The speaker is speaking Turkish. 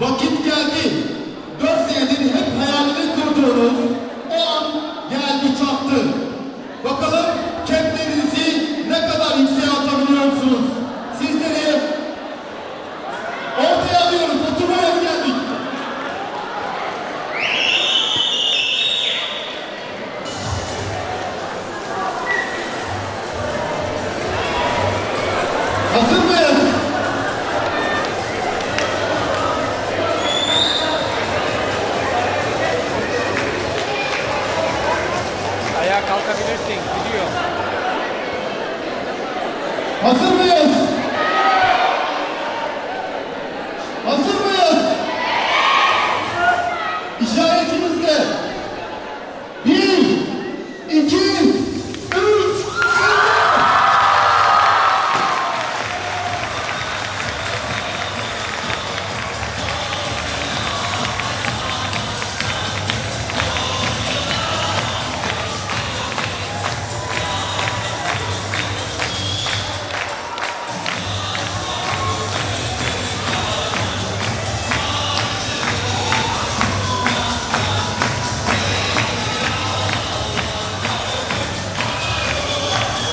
Vakit geldi. Dört senedir hep hayalini kurduğunuz o an geldi çattı. Bakalım keplerinizi ne kadar yükseğe atabiliyorsunuz? Sizleri ortaya alıyoruz. Oturmaya geldik. Hazır mıyız? kalkabilirsin. Gidiyor. Hazır